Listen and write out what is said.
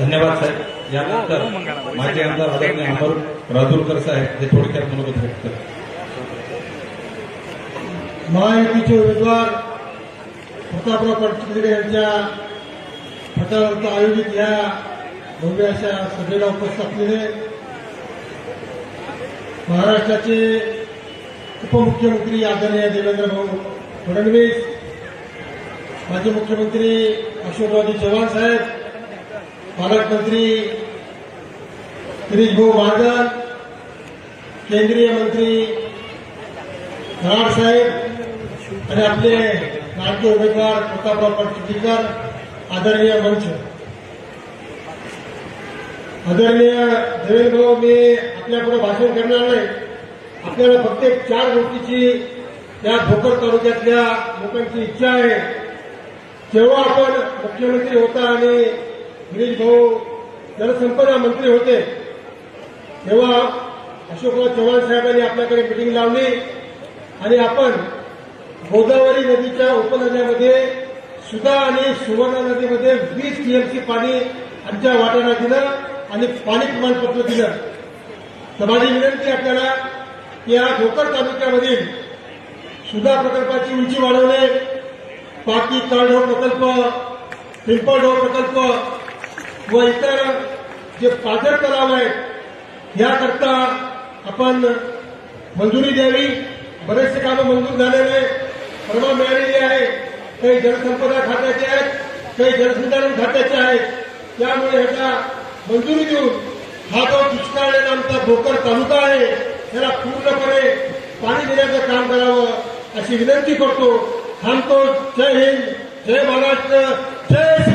धन्यवाद साहेब. यानंतर माजी आमदार आदरणीय अमर राजूरकर साहेब हे थोडक्यात मनोगत व्यक्त करतात महायुतीचे उमेदवार प्रतापराव पाटील यांच्या प्रचारार्थ आयोजित या भव्य अशा सभेला उपस्थित असलेले महाराष्ट्राचे उपमुख्यमंत्री आदरणीय देवेंद्र भाऊ फडणवीस माजी मुख्यमंत्री अशोकरावजी चव्हाण साहेब पालकमंत्री गिरीश भाऊ महाजन केंद्रीय मंत्री कराड साहेब आणि आपले लाडके उमेदवार प्रतापराव पाटीलकर आदरणीय मंच आदरणीय देवेंद्र भाऊ मी आपल्यापुढे भाषण करणार नाही आपल्याला फक्त एक चार गोष्टीची या भोकर तालुक्यातल्या लोकांची इच्छा आहे जेव्हा आपण मुख्यमंत्री होता आणि गिरीश भाऊ जलसंपदा मंत्री होते. तेव्हा अशोकराव चव्हाण साहेबांनी आपल्याकडे मिटिंग लावली आणि आपण गोदावरी नदीच्या उपनद्यामध्ये सुधा आणि सुवर्ण नदीमध्ये वीस टीएमसी पाणी आमच्या वाट्याला दिलं आणि पाणी प्रमाणपत्र दिलं. तर माझी विनंती आपल्याला की या भोकर तालुक्यामधील सुधा प्रकल्पाची उंची वाढवणे पाकी तळढोळ प्रकल्प पिंपळढोर प्रकल्प व इतर जे पाझर तलाव आहेत याकरता आपण मंजुरी द्यावी. बरेचसे कामं मंजूर झालेले परवा मिळालेली आहे. काही जलसंपदा खात्याचे आहेत काही जलसंधारण खात्याचे आहेत. त्यामुळे ह्याला मंजुरी देऊन हा जो दुष्काळलेला आमचा भोकर तालुका आहे त्याला पूर्णपणे पाणी देण्याचं काम करावं अशी विनंती करतो. थांबतो. जय हिंद. जय महाराष्ट्र. जय